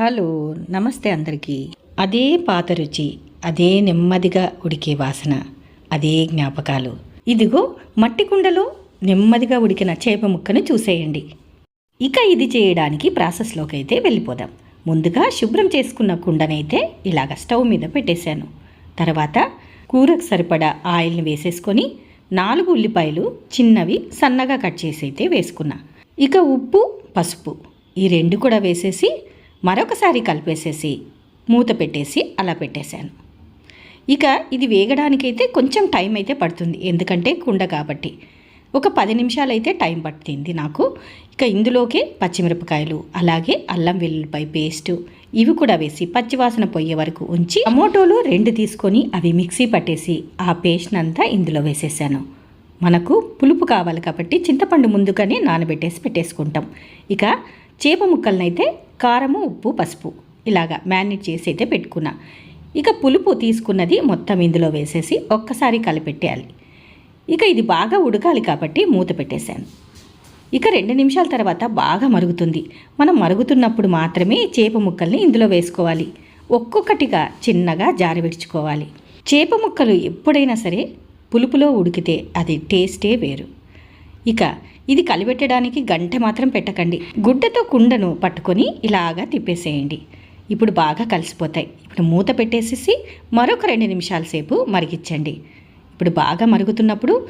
Hello నమస్తే అందరికీ. అదే పాత రుచి అదే నెమ్మదిగా ఉడికే వాసన అదే జ్ఞాపకాలు. ఇదిగో మట్టి కుండలో నెమ్మదిగా ఉడికిన చేప ముక్కను చూసేయండి. ఇక ఇది చేయడానికి ప్రాసెస్లోకి అయితే వెళ్ళిపోదాం. ముందుగా శుభ్రం చేసుకున్న కుండనైతే ఇలాగ స్టవ్ మీద పెట్టేశాను. తర్వాత కూరకు సరిపడా ఆయిల్ని వేసేసుకొని నాలుగు ఉల్లిపాయలు చిన్నవి సన్నగా కట్ చేసి అయితే వేసుకున్నా. ఇక ఉప్పు పసుపు ఈ రెండు కూడా వేసేసి మరొకసారి కలిపేసేసి మూత పెట్టేసి అలా పెట్టేశాను. ఇక ఇది వేగడానికైతే కొంచెం టైం అయితే పడుతుంది. ఎందుకంటే కుండ కాబట్టి. ఒక పది నిమిషాలు అయితే టైం పట్టింది నాకు. ఇక ఇందులోకి పచ్చిమిరపకాయలు అలాగే అల్లం వెల్లుల్లిపాయ పేస్టు ఇవి కూడా వేసి పచ్చివాసన పోయే వరకు ఉంచి టమోటోలు రెండు తీసుకొని అవి మిక్సీ పట్టేసి ఆ పేస్ట్ అంతా ఇందులో వేసేసాను. మనకు పులుపు కావాలి కాబట్టి చింతపండు ముందుగానే నానబెట్టేసి పెట్టేసుకుంటాం. ఇక చేప ముక్కలనైతే కారము ఉప్పు పసుపు. ఇలాగా మ్యారినేట్ చేసి అయితే పెట్టుకున్నా. ఇక పులుపు తీసుకున్నది మొత్తం ఇందులో వేసేసి ఒక్కసారి కలిపెట్టేయాలి. ఇక ఇది బాగా ఉడకాలి కాబట్టి మూత పెట్టేశాను. ఇక రెండు నిమిషాల తర్వాత బాగా మరుగుతుంది. మనం మరుగుతున్నప్పుడు మాత్రమే చేప ముక్కల్ని ఇందులో వేసుకోవాలి. ఒక్కొక్కటిగా చిన్నగా జారవిడ్చుకోవాలి చేప ముక్కలు ఎప్పుడైనా సరే పులుపులో ఉడికితే అది టేస్టే వేరు. ఇక ఇది కలిపెట్టడానికి గంట మాత్రం పెట్టకండి. గుడ్డతో కుండను పట్టుకొని ఇలాగా తిప్పేసేయండి. ఇప్పుడు బాగా కలిసిపోతాయి. ఇప్పుడు మూత పెట్టేసేసి మరొక రెండు నిమిషాల సేపు మరిగించండి. ఇప్పుడు బాగా మరుగుతున్నప్పుడు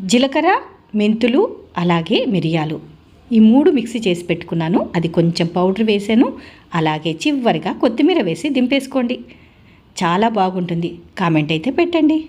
జీలకర్ర మెంతులు అలాగే మిరియాలు. ఈ మూడు మిక్సీ చేసి పెట్టుకున్నాను. అది కొంచెం పౌడర్ వేసాను. అలాగే చివరిగా కొత్తిమీర వేసి దింపేసుకోండి. చాలా బాగుంటుంది. కామెంట్ అయితే పెట్టండి.